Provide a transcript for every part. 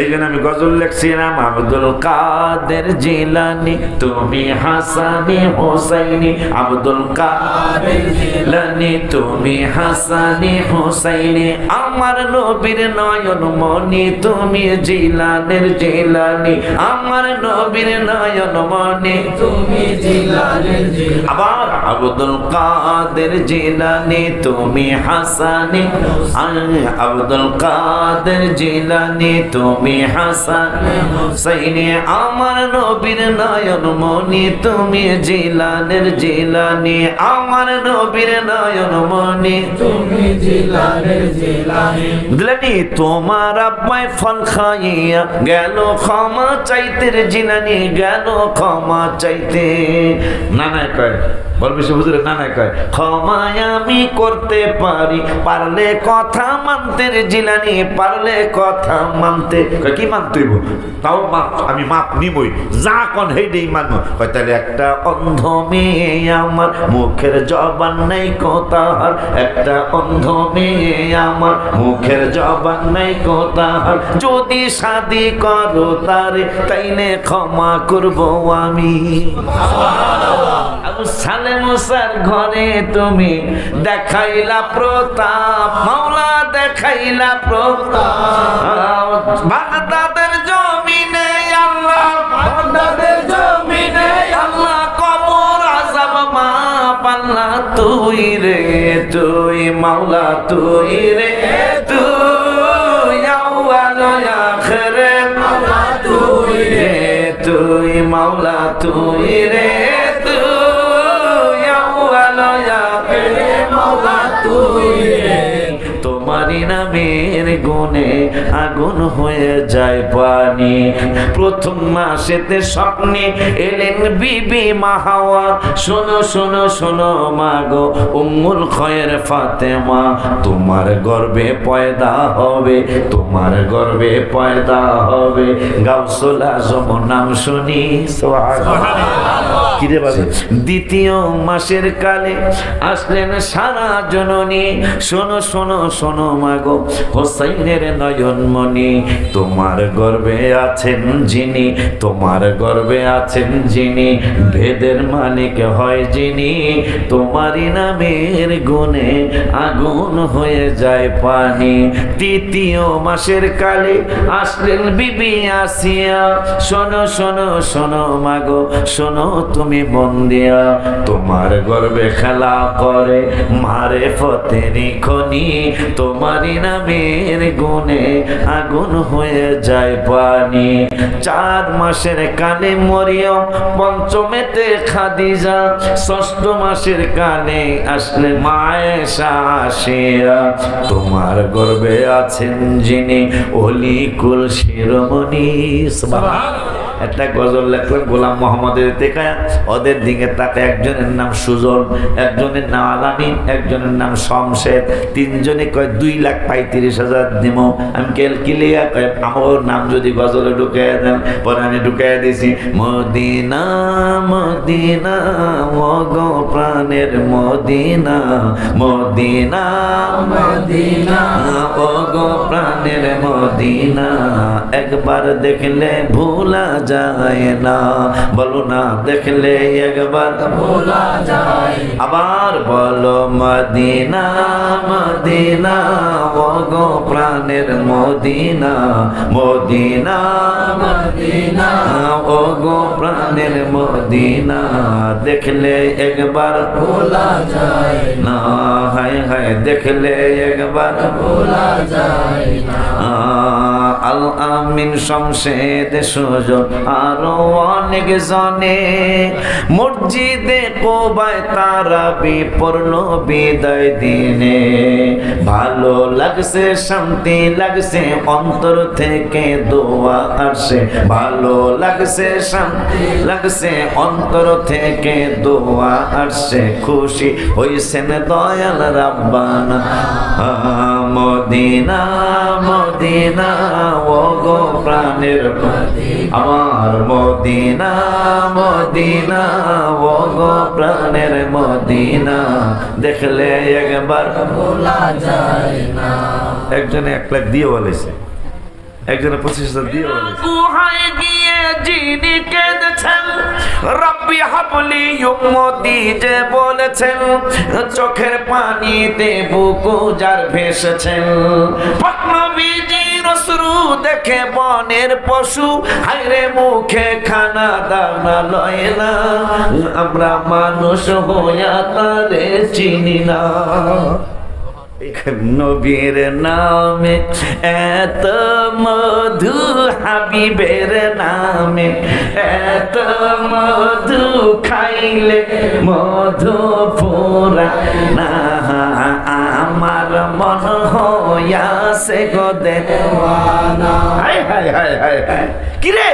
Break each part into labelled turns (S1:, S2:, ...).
S1: এই জন্য আমি গজল লিখছিলাম, আব্দুল কাদের জিলানি, তুমি হাসানি হোসাইনি। আব্দুল কাদের জিলানি, তুমি হাসানি হোসাইনি। আমার নবীর নয়ন মনি তুমি জিলানের জিলানি। আমার নবীর নয়ন মনি
S2: তুমি জিলানের
S1: আবার আব্দুল কাদের জিলানি, তুমি হাসানি আব্দুল কাদের জিলানি, তুমি হাসান হুসাইনি, আমার নবীর নয়ন মনি তুমি জিলানের জিলানি, আমার নবীর নয়ন মনি
S2: তুমি জিলানের জিলানি।
S1: বুঝলেনি? তোমার আব্বাই ফল খাইয়া গেল, ক্ষমা চাইতে রে জিনানি গেল, ক্ষমা চাইতে। না না কয় বলবি সে বুঝলে না না কয়, ক্ষমায় আমি করতে পারি, পারলে কথা মানতে রে জিলানি, পারলে কথা মানতে কি মানতে হইব? তাও মাপ, আমি মাপ নিবই। যা কন হে হেডেই মানব কয় তাহলে একটা অন্ধ মেয়ে আমার মুখের জবান নেই কোথার একটা অন্ধ মেয়ে আমার মুখের জবান নেই কোথার যদি শাদি করো তারে, তাইলে ক্ষমা করব আমি। আবু সালে মুসার ঘরে তুমি দেখাইলা প্রতাপ মাওলা দেখাইলা প্রতাপ। বাগদাদের জমিনে আল্লাহ
S2: বাগদাদের জমিনে
S1: আল্লাহ কবর আজাব মা পাল্লা তুই রে তুই মাওলা তুই রে তুই আউয়াল আখরে।
S2: মাওলা তুই
S1: রে। তুই মাওলা তুই রে। আগুন হয়ে যায় পানি। প্রথম মাসেতে স্বপ্নে এলেন বিবি মাহাওয়া শোনো শোনো শোনো মাগো উম্মুল খয়ের ফাতেমা, তোমার গর্বে পয়দা হবে, তোমার গর্বে পয়দা হবে। গাউসুল আজম নাম শুনি, সুবহানাল্লাহ। দ্বিতীয় মাসের কালে আসলেন সারা জননী। শোনো শোনো শোনো মাগো, হোসাইনের নয়নমণি, তোমার গর্বে আছেন যিনি, তোমার গর্বে আছেন যিনি, ভেদের মালিক হয় যিনি, তোমারই নামের গুণে আগুন হয়ে যায় পানি। তৃতীয় মাসের কালে আসলেন বিবি আসিয়া, শোনো শোনো শোনো মাগো, শোনো তুমি মন দিয়া তোমার গর্বে খেলা করে, মারে ফতেরি খনি। তোমারই নামের গুণে আগুন হয়ে যায় পানি। চার মাসের কানে মরিয়ম, পঞ্চমেতে খাদিজা। ষষ্ঠ মাসের কানে আসলে মায়েশা আসিয়া। তোমার গর্বে আছেন যিনি অলিকুল শিরোমণি, সুবহানাল্লাহ। একটা গজল লেখলেন, গোলাম মোহাম্মদের দেখায় ওদের দিকে তাকে একজনের নাম সুজন, একজনের নাম আলামিন একজনের নাম শমশেদ, তিনজনে কয়, দুই লাখ পঁয়ত্রিশ হাজার দিব আমি কেল কিলিয়া কয়, আমার নাম যদি গজলে ঢুকাই দেন, পরে আমি ঢুকাই দিছি। মদিনা মদিনা মগো প্রাণের মদিনা মদিনা
S2: মদিনা
S1: ওগো প্রাণের মদিনা একবার দেখলে ভোলা যায় না বলো না দেখলে একবার
S2: ভোলা যায়
S1: আবার বলো মদিনা মদিনা ওগো প্রাণের মদিনা মদিনা
S2: মদিনা
S1: ওগো প্রাণের মদিনা দেখলে একবার
S2: ভোলা যায়
S1: না হায় হায় দেখলে একবার
S2: ভোলা যায় না।
S1: আল আমিন শমশেদ সুজন আরও অনেক জনে। মসজিদে কোবায় তারা বিপর্ণ বিদায় দিনে। ভালো লাগছে, শান্তি লাগছে, অন্তর থেকে দোয়া আসে। ভালো লাগছে, শান্তি লাগছে, অন্তর থেকে দোয়া আসে। খুশি হইছেন দয়াল রাব্বানা। Medina Medina. প্রাণের আমার মদিনা মদিনা প্রাণের মদিনা। দেখলে একবার একজনে এক লাখ দিয়ে বলেছে। একজনের পঁচিশ হাজার দিয়ে গিয়ে যিনি কেঁদেছেন, রব্বি হাবলি উম্মতি যে বলেছেন, চোখের পানিতে বুকু যার ভেসেছেন। নবীজি রসরু দেখে বনের পশু হাইরে মুখে খানা দানা লয় না। আমরা মানুষ হইয়া তারে চিনি না। নবীর নামে, এত মধু হাবিবের নামে, এত মধু খাইলে মধু পুরা না। আমার মন হইয়াছে গো দেওয়ানা। হায় হায় হায় হায় হায় কিরে,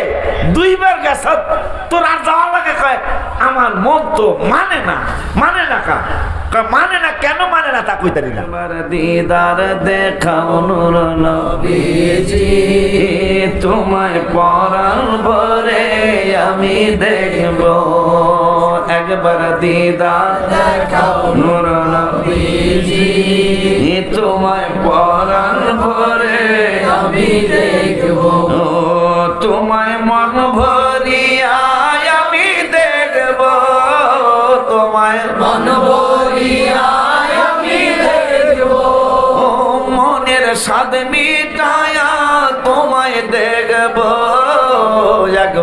S1: দুইবার গেছ? তোর আর যাওয়া লাগে কয়? আমার মন তো মানে না মানে না কা? মানে না, কেন মানে না তা কইতারি না দিদার দেখাও নুর নবীজি, তোমায় পরাণ ভরে আমি দেখব। একবার দিদার নুর নবীজি। তোমায় পরাণ ভরে
S2: আমি দেখব।
S1: তোমায় মন ভরিয়া আমি দেখব। তোমায়
S2: মন ভরিয়া আমি দেখব।
S1: মনের সাদ মিটায়া তোমায় দেখব।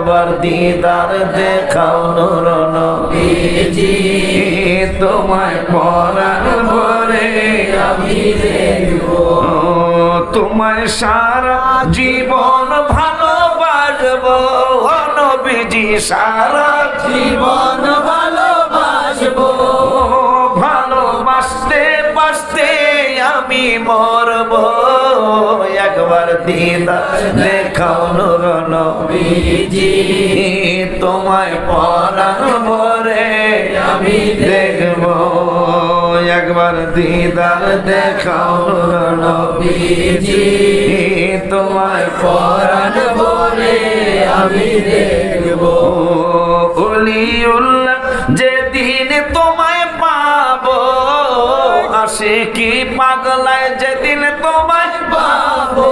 S1: একবার দিদার দেখাও নুর নবীজি। তোমায় পরাণ ভরে
S2: আমি
S1: তোমায় সারা জীবন ভালোবাসব নবীজি, সারা
S2: জীবন ভালোবাসবো।
S1: ভালোবাসতে বাসতে আমি মরব। একবার দিদা দেখাও নুর নবীজি, তোমায় পরাণ আমি দেখব। একবার দিদার দেখাও নুর নবীজি, তোমায় পরাণ
S2: প্রাণ আমি দেখব।
S1: অলিউল্লাহ, যেদিন তোমায় আসে কি পাগলায় যেদিন তোমায় পাবো?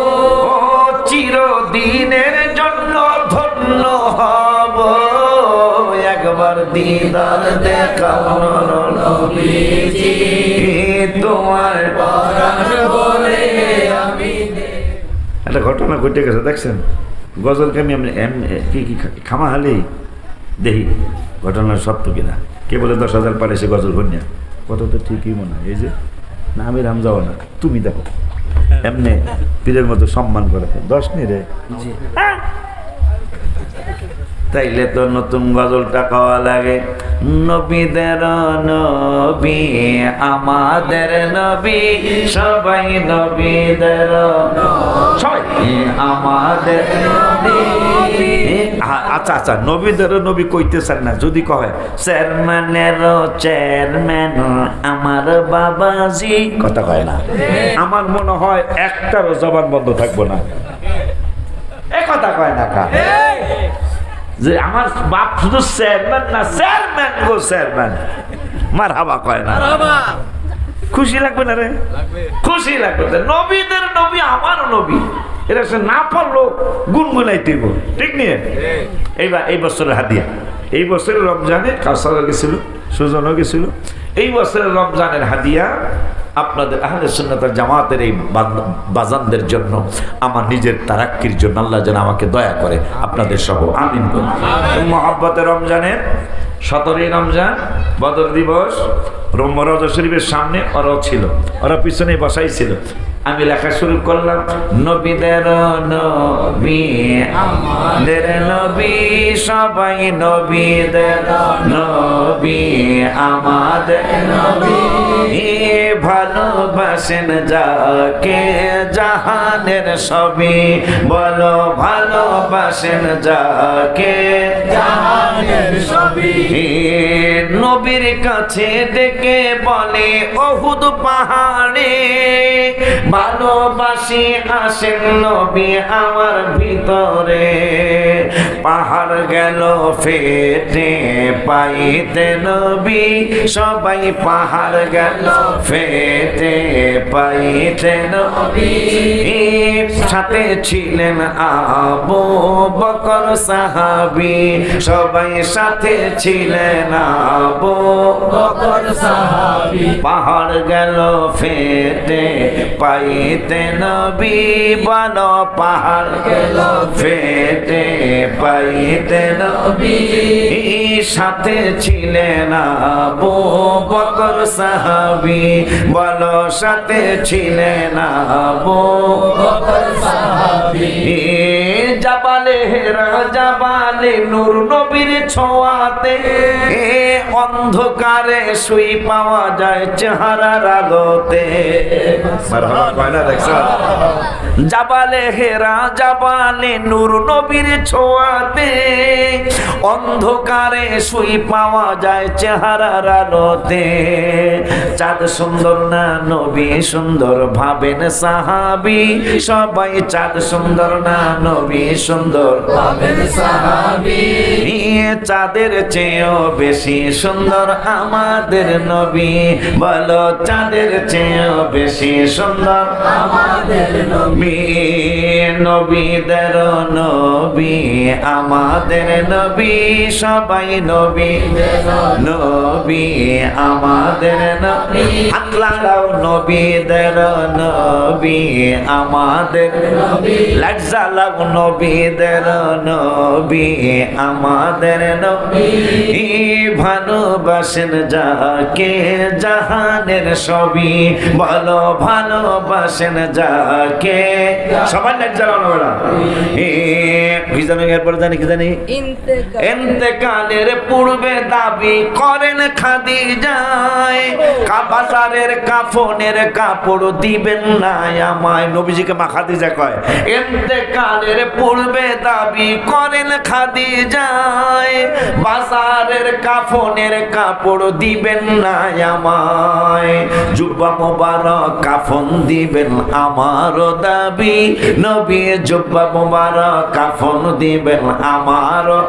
S1: চিরদিনের জন্য ধন্য হব। একবার দিদার দেখাও নবীজি। তোমার একটা ঘটনা ঘটে গেছে, দেখছেন? গজল আমি এম- কি কি খামা হালেই দেখি, ঘটনার সত্য কিনা। কে বলে দশ হাজার পারে সে গজল কন্যা কত তো ঠিকই মনে হয়। এই যে না আমি রাম যাও না তুমি দেখো এমনি পীরের মতো সম্মান করে দশ নি রে? হ্যাঁ। তাইলে তো নতুন গজল টাকা লাগে। নবীদের নবী আমাদের নবী সবাই নবীদের আমাদের আচ্ছা আচ্ছা নবীদের নবী কইতে কইতেছেন না যদি কয় চেয়ারম্যানের চেয়ারম্যান আমার বাবাজি। কথা কয় না। আমার মনে হয় একটারও জবান বন্ধ থাকব না। এ কথা কয় না কা যে আমার বাপ শুধু চেয়ারম্যান না চেয়ারম্যান গো চেয়ারম্যান। মার হাবা কয় না। খুশি লাগবে না রে? খুশি লাগবে। নবীদের নবী আমারও নবী। এটা সে না পারল গুনগুনাই দিব। ঠিক নিয়ে? এইবার এই বছরের হাদিয়া। এই বছরের রমজানে কাউসারও গেছিল সুজনও গেছিল। এই বছরের রমজানের হাদিয়া আপনাদের আহলে সুন্নতার জামাতের এই বাজানদের জন্য আমার নিজের তারাক্কির জন্য আল্লাহ যেন আমাকে দয়া করে আপনাদের সহ আমিন মহাব্বতের রমজানের সতেরোই রমজান বদর দিবস রজ শরীফের সামনে ওরাও ছিল ওরা পিছনে বসাই ছিল। আমি লেখা শুরু করলাম, নবীদের নবী, আমাদের নবী, সবাই নবীদের নবী, আমাদের নবী। ভালোবাসেন যাকে, জাহানের সবই বলো, ভালোবাসেন যাকে,
S2: জাহানের ছবি।
S1: নবীর কাছে দেখে বলে অহুদ পাহাড়ে ভালোবাসি আসেন নবী আমার ভিতরে। পাহাড় গেল, ফেটে পাইতে নবী। সবাই পাহাড় গেল, ফেটে পাইতে নবী। সাথে ছিলেন আবু বকর সাহাবি। সবাই সাথে ছিলেন আবু
S2: বকর সাহাবী।
S1: পাহাড় গেল, ফেটে পাইতে নবী। বন পাহাড় গেল, ফেটে পাইতে নবী সাথে ছিলেন আবু বকর সাহাবি। বলো সাথে ছিলেন আবু
S2: বকর সাহাবী।
S1: জাবালে হেরা জাবালে নূর নবীর ছোঁয়াতে। অন্ধকারে শুই পাওয়া যায় চেহারার আলোতে। জাবালে হেরা জাবালে নূর নবীর ছোঁয়াতে। অন্ধকারে শুই পাওয়া যায় চেহারার আলোতে। চাঁদ সুন্দর না নবী সুন্দর ভাবেন সাহাবি। সবাই চাঁদ সুন্দর না নবী সুন্দর চাঁদের চেয়েও বেশি সুন্দর আমাদের নবী। বলো চাঁদের চেয়েও বেশি সুন্দর
S2: আমাদের নবী।
S1: নবীদের নবী আমাদের নবী, সবাই নবী। নবী, আমাদের নবী। নবীদের নবী আমাদের লাগ জ্বালাও নবীদের নবী, আমাদের নবী। ভালোবাসেন যাকে, জাহানের সবই ভালো ভালোবাসেন যাকে। সবাই লাগ জ্বালাও না। বেড়া কি জানি এরপরে জানি কি জানি?
S3: ইন্তেকাল।
S1: পূর্বে দাবি করেন খাদি যায় কাবাজারের কাফনের কাপড় দিবেন না আমায়। নবীজিকে মা খাদিজা কয় পূর্বে দাবি করেন খাদি যায় বাজারের কাফনের কাপড় দিবেন না আমায়। জুব্বা মোবারক কাফন দিবেন আমারও দাবি। নবী জুব্বা মোবারক কাফন দিবেন আমারও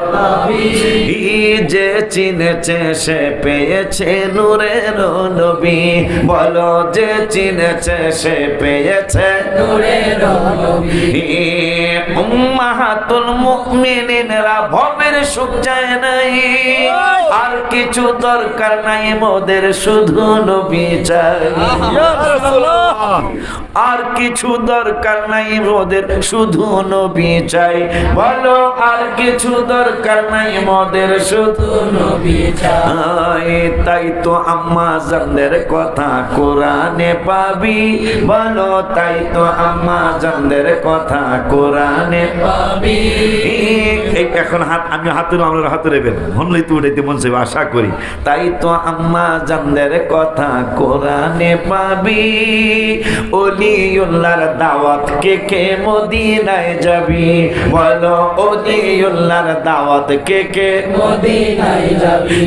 S1: এই যে চিনেছে সে পেয়েছে নূরের নবী। বলো যে চিনেছে সে পেয়েছে
S2: নূরের নবী।
S1: উম্মাহাতুল মুমিনিনরা ভবের সুখ চায় নাই। আর কিছু দরকার নাই মোদের শুধু নবী চাই আর কিছু দরকার নাই মোদের শুধু নবী চাই। বলো আর কিছু দরকার নাই মদের, শুধু
S2: নবী চাই।
S1: তাই তো আম্মা জানদের কথা কোরআনে পাবি। বলো, তাই তো আম্মা জানদের কথা কোরআনে
S2: পাবি।
S1: এখন হাত আমি হাতুর আমরা হাতে রেবেন হনলেই তো উঠাইতে মন চাইবে, আশা করি। তাই তো আম্মা জানদের কথা কোরআনে পাবি। অলিউল্লাহর দাওয়াত কে কে মদিনায় যাবি? বলো অলিউল্লাহর দাওয়াত কে কে
S2: মদিনায় যাবি?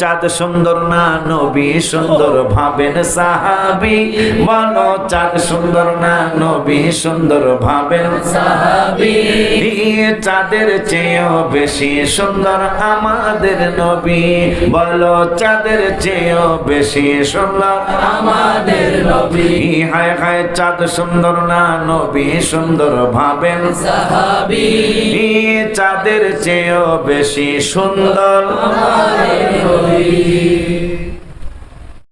S1: চাঁদ সুন্দর না নবী সুন্দর ভাবেন সাহাবি? বলো চাঁদ সুন্দর না নবী সুন্দর ভাবেন
S2: সাহাবি?
S1: চাঁদের চেয়েও বেশি সুন্দর আমাদের নবী। বলো চাঁদের চেয়েও বেশি সুন্দর
S2: আমাদের নবী।
S1: হায় হায় চাঁদ সুন্দর না নবী সুন্দর ভাবেন?
S2: সাহাবী।
S1: ই চাঁদের চেয়েও বেশি সুন্দর।
S2: আমাদের নবী।